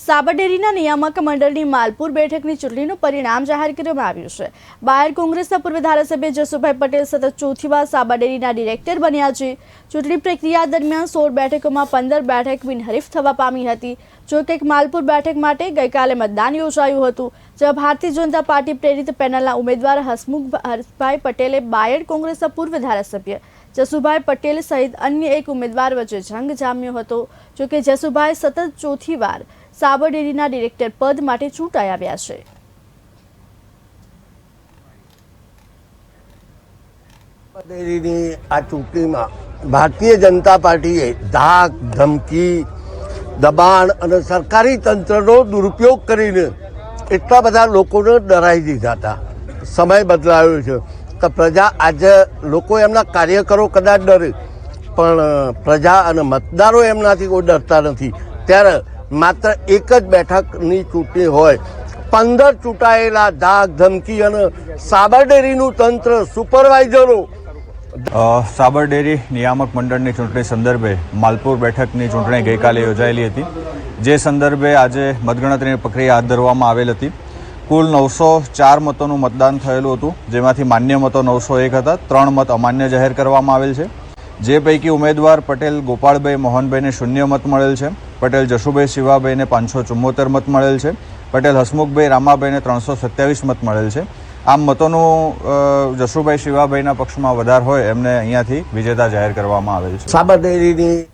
સાબરડેરીના નિયામક મંડળની માલપુર બેઠકની ચૂંટણીનું પરિણામ જાહેર કરવામાં આવ્યું છે. બાયર કોંગ્રેસના પૂર્વ ધારાસભ્ય જસુભાઈ પટેલ સતત ચોથી વાર સાબરડેરીના ડિરેક્ટર બન્યા છે. ચૂંટણી પ્રક્રિયા દરમિયાન સોળ બેઠકોમાં પંદર બેઠક બિનહરીફ થવા પામી હતી. જો કે માલપુર બેઠક માટે ગઈકાલે મતદાન યોજાયું હતું, જ્યાં ભારતીય જનતા પાર્ટી પ્રેરિત પેનલના ઉમેદવાર હસમુખ હર્ષભાઈ પટેલે બાયડ કોંગ્રેસના પૂર્વ ધારાસભ્ય જસુભાઈ પટેલ સહિત અન્ય એક ઉમેદવાર વચ્ચે જંગ જામ્યો હતો. જો કે જસુભાઈ સતત ચોથી વાર સાબરડેરીના ડિરેક્ટર પદ માટે ચૂંટાઈ આવ્યા છે. ડેરીની આ ચૂંટણીમાં ભારતીય જનતા પાર્ટીએ ધાક, ધમકી, દબાણ અને સરકારી તંત્રનો દુરુપયોગ કરીને એટલા બધા લોકોને ડરાવી દીધા હતા. સમય બદલાયો છે. તો પ્રજા આજે લોકો એમના કાર્યકરો કદાચ ડરે, પણ પ્રજા અને મતદારો એમનાથી કોઈ ડરતા નથી. ત્યારે માત્ર એક જ બેઠકની ચૂંટણી હોય. પંદર ચૂંટાયેલા ધાક ધમકી અને સાબરડેરીનું તંત્ર સુપરવાઇઝરો. સાબરડેરી નિયામક મંડળની ચૂંટણી સંદર્ભે માલપુર બેઠકની ચૂંટણી ગઈકાલે યોજાયેલી હતી. જે સંદર્ભે આજે મતગણતરીની પ્રક્રિયા હાથ ધરવામાં આવેલ હતી. કુલ નવસો ચાર મતોનું મતદાન થયેલું હતું, જેમાંથી માન્ય મતો નવસો એક હતા. ત્રણ મત અમાન્ય જાહેર કરવામાં આવેલ છે. જે પૈકી ઉમેદવાર પટેલ ગોપાળભાઈ મોહનભાઈને શૂન્ય મત મળેલ છે. પટેલ જશુભાઈ શિવાભાઈને પાંચસો ચુમ્મોતેર મત મળેલ છે. પટેલ હસમુખભાઈ રામાભાઈને ત્રણસો સત્યાવીસ મત મળેલ છે. આમ મતોનું જશુભાઈ શિવાભાઈના પક્ષમાં વધાર હોય એમને અહીંયાથી વિજેતા જાહેર કરવામાં આવેલ છે. સાબરડેરીની